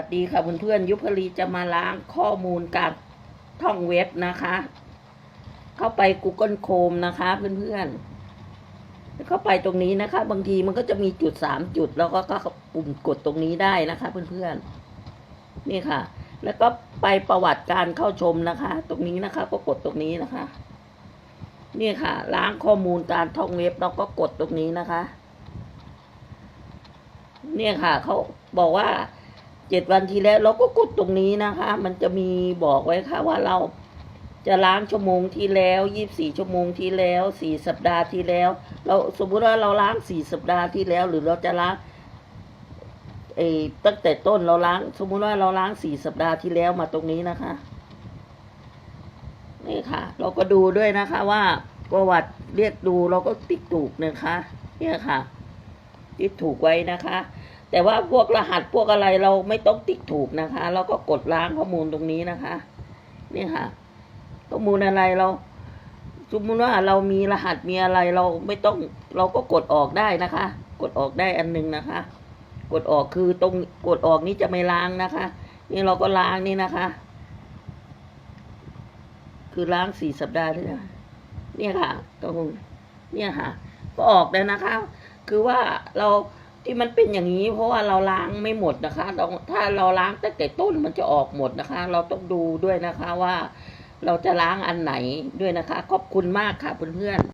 สวัสดีค่ะเพื่อนๆยุพรีจะมาล้างข้อมูลการท่องเว็บนะคะ เข้าไป Google Chrome นะคะเพื่อนๆเข้าไปตรงนี้นะคะ บางทีมันก็จะมีจุดสามจุด แล้วก็ก็ปุ่มกดตรงนี้ได้นะคะ เพื่อนๆนี่ค่ะ แล้วก็ไปประวัติการเข้าชมนะคะ ตรงนี้นะคะ ก็กดตรงนี้นะคะ นี่ค่ะ ล้างข้อมูลการท่องเว็บเราก็กดตรงนี้นะคะ เนี่ยค่ะเขาบอกว่า เจ็ดวันที่แล้วเราก็กดตรงนี้นะคะ มันจะมีบอกไว้ค่ะว่าเราจะล้างชั่วโมงที่แล้วยี่บสี่ชั่วโมงที่แล้วสี่สัปดาห์ที่แล้ว เราสมมุติว่าเราล้างสี่สัปดาห์ที่แล้ว หรือเราจะล้างเอตั้งแต่ต้นเราล้าง สมมุติว่าเราล้างสี่สัปดาห์ที่แล้วมาตรงนี้นะคะ นี่ค่ะ เราก็ดูด้วยนะคะว่าประวัติเรียกดูเราก็ติ๊กถูกนะคะ เนี่ยค่ะติ๊กถูกไว้นะคะ แต่ว่าพวกรหัสพวกอะไรเราไม่ต้องติ๊กถูกนะคะ เราก็กดล้างข้อมูลตรงนี้นะคะ นี่ค่ะ ข้อมูลอะไรเราสมมติว่าเรามีรหัสมีอะไรเราไม่ต้อง เราก็กดออกได้นะคะ กดออกได้อันหนึงนะคะ กดออกคือตรงกดออกนี้จะไม่ล้างนะคะ นี่เราก็ล้างนี่นะคะ คือล้างสี่สัปดาห์ที่แล้วเนี่ยค่ะตรงเนี่ยค่ะ ก็ออกแล้วนะคะ คือว่าเรา ที่มันเป็นอย่างนี้ เพราะว่าเราล้างไม่หมดนะคะเราถ้าเราล้างตั้งแต่ต้นมันจะออกหมดนะคะ เราต้องดูด้วยนะคะว่า เราจะล้างอันไหนด้วยนะคะ ขอบคุณมากค่ะเพื่อนๆ